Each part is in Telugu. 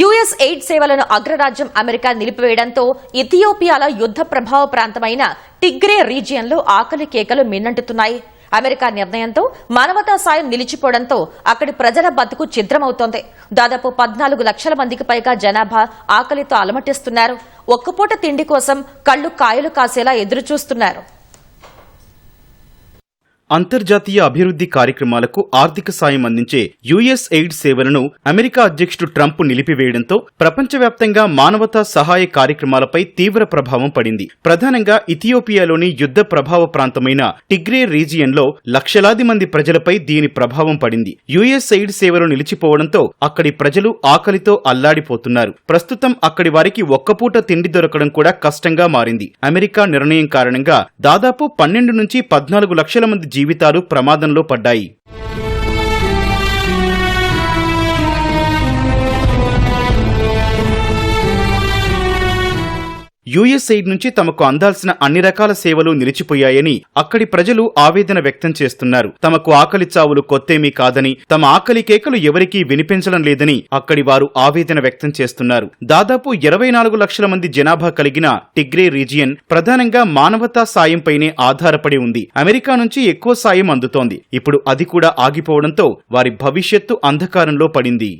యుఎస్ ఎయిడ్ సేవలను అగ్రరాజ్యం అమెరికా నిలిపివేయడంతో ఇథియోపియాలో యుద్ధ ప్రభావ ప్రాంతమైన టిగ్రే రీజియన్లో ఆకలి కేకలు మిన్నంటుతున్నాయి. అమెరికా నిర్ణయంతో మానవతా సాయం నిలిచిపోవడంతో అక్కడి ప్రజల బతుకు ఛిద్రమవుతోంది. దాదాపు పద్నాలుగు లక్షల మందికి పైగా జనాభా ఆకలితో అలమటిస్తున్నారు. ఒక్కపూట తిండి కోసం కళ్ళు కాయలు కాసేలా ఎదురుచూస్తున్నారు. అంతర్జాతీయ అభివృద్ధి కార్యక్రమాలకు ఆర్థిక సాయం అందించే యుఎస్ ఎయిడ్ సేవలను అమెరికా అధ్యక్షుడు ట్రంప్ నిలిపివేయడంతో ప్రపంచవ్యాప్తంగా మానవతా సహాయ కార్యక్రమాలపై తీవ్ర ప్రభావం పడింది. ప్రధానంగా ఇథియోపియాలోని యుద్ధ ప్రభావ ప్రాంతమైన టిగ్రే రీజియన్లో లక్షలాది మంది ప్రజలపై దీని ప్రభావం పడింది. యుఎస్ ఎయిడ్ సేవలు నిలిచిపోవడంతో అక్కడి ప్రజలు ఆకలితో అల్లాడిపోతున్నారు. ప్రస్తుతం అక్కడి వారికి ఒక్కపూట తిండి దొరకడం కూడా కష్టంగా మారింది. అమెరికా నిర్ణయం కారణంగా దాదాపు పన్నెండు నుంచి పద్నాలుగు లక్షల మంది జీవితాలు ప్రమాదంలో పడ్డాయి. యుఎస్ఎయిడ్ నుంచి తమకు అందాల్సిన అన్ని రకాల సేవలు నిలిచిపోయాయని అక్కడి ప్రజలు ఆవేదన వ్యక్తం చేస్తున్నారు. తమకు ఆకలి చావులు కొత్తేమీ కాదని తమ ఆకలి కేకలు ఎవరికీ వినిపించడం లేదని అక్కడి వారు ఆవేదన వ్యక్తం చేస్తున్నారు. దాదాపు ఇరవై నాలుగు లక్షల మంది జనాభా కలిగిన టిగ్రే రీజియన్ ప్రధానంగా మానవతా సాయంపైనే ఆధారపడి ఉంది. అమెరికా నుంచి ఎక్కువ సాయం అందుతోంది. ఇప్పుడు అది కూడా ఆగిపోవడంతో వారి భవిష్యత్తు అంధకారంలో పడింది.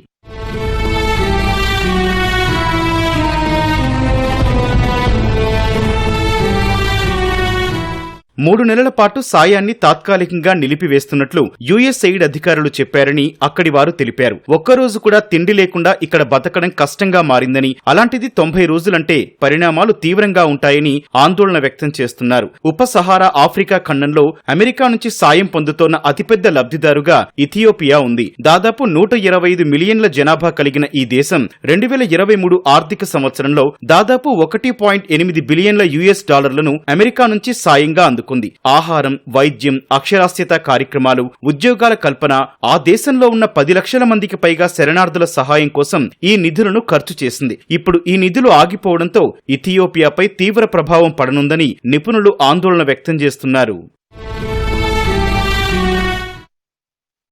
మూడు నెలల పాటు సాయాన్ని తాత్కాలికంగా నిలిపివేస్తున్నట్లు యుఎస్ఎయిడ్ అధికారులు చెప్పారని అక్కడి వారు తెలిపారు. ఒక్కరోజు కూడా తిండి లేకుండా ఇక్కడ బతకడం కష్టంగా మారిందని అలాంటిది తొంభై రోజులంటే పరిణామాలు తీవ్రంగా ఉంటాయని ఆందోళన వ్యక్తం చేస్తున్నారు. ఉపసహారా ఆఫ్రికా ఖండంలో అమెరికా నుంచి సాయం పొందుతోన్న అతిపెద్ద లబ్ధిదారుగా ఇథియోపియా ఉంది. దాదాపు నూట ఇరవై ఐదు మిలియన్ల జనాభా కలిగిన ఈ దేశం రెండు వేల ఇరవై మూడు ఆర్థిక సంవత్సరంలో దాదాపు ఒకటి పాయింట్ ఎనిమిది బిలియన్ల యుఎస్ డాలర్లను అమెరికా నుంచి సాయంగా అందుకు పాల్గొంది. ఆహారం వైద్యం అక్షరాస్యత కార్యక్రమాలు ఉద్యోగాల కల్పన ఆ దేశంలో ఉన్న పది లక్షల మందికి పైగా శరణార్థుల సహాయం కోసం ఈ నిధులను ఖర్చు చేసింది. ఇప్పుడు ఈ నిధులు ఆగిపోవడంతో ఇథియోపియాపై తీవ్ర ప్రభావం పడనుందని నిపుణులు ఆందోళన వ్యక్తం చేస్తున్నారు.